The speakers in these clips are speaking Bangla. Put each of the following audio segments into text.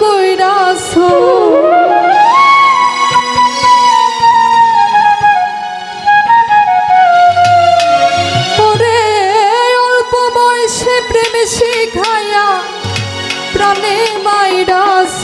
কইরাছ ওরে অল্প বয়সে প্রেম শিখায়া প্রাণে মাইরাছ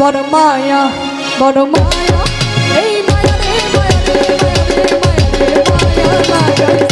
বড় মায়া বড় মায়া এই মায়া মায়া রে মায়া রে মায়া রে মায়া মায়া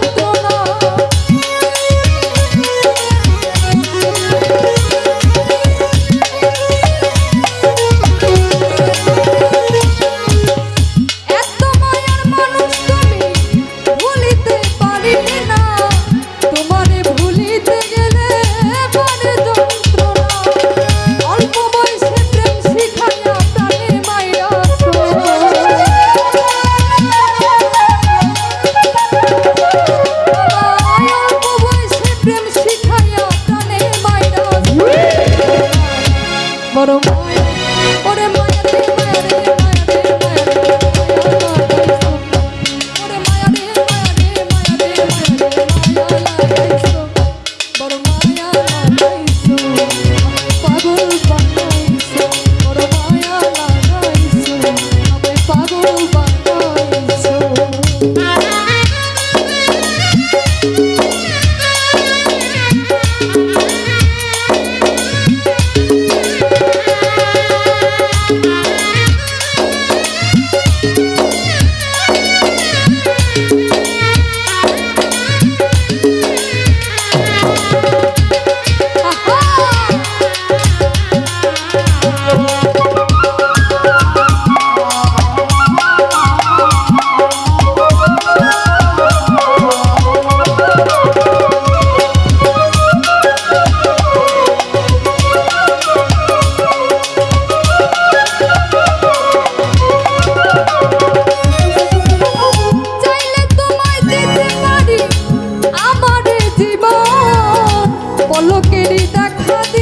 যদি দেখা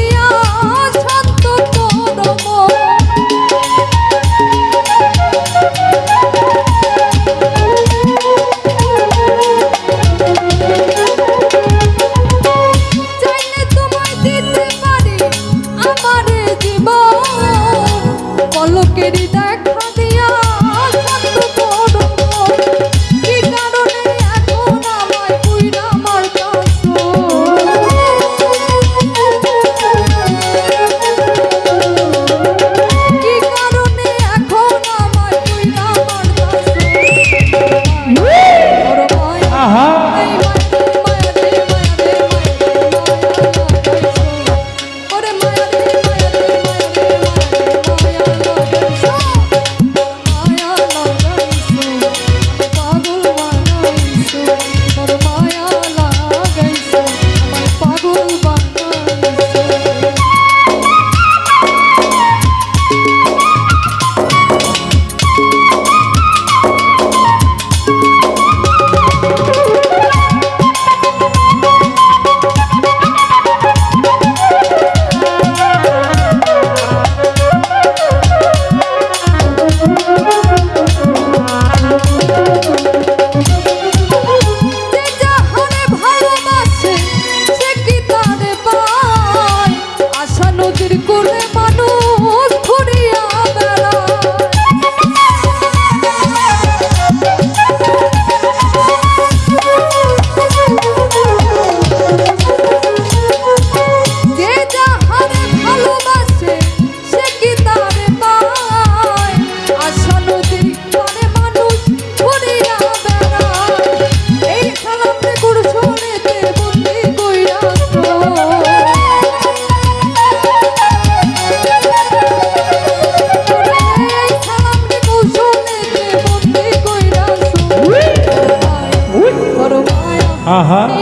Aham.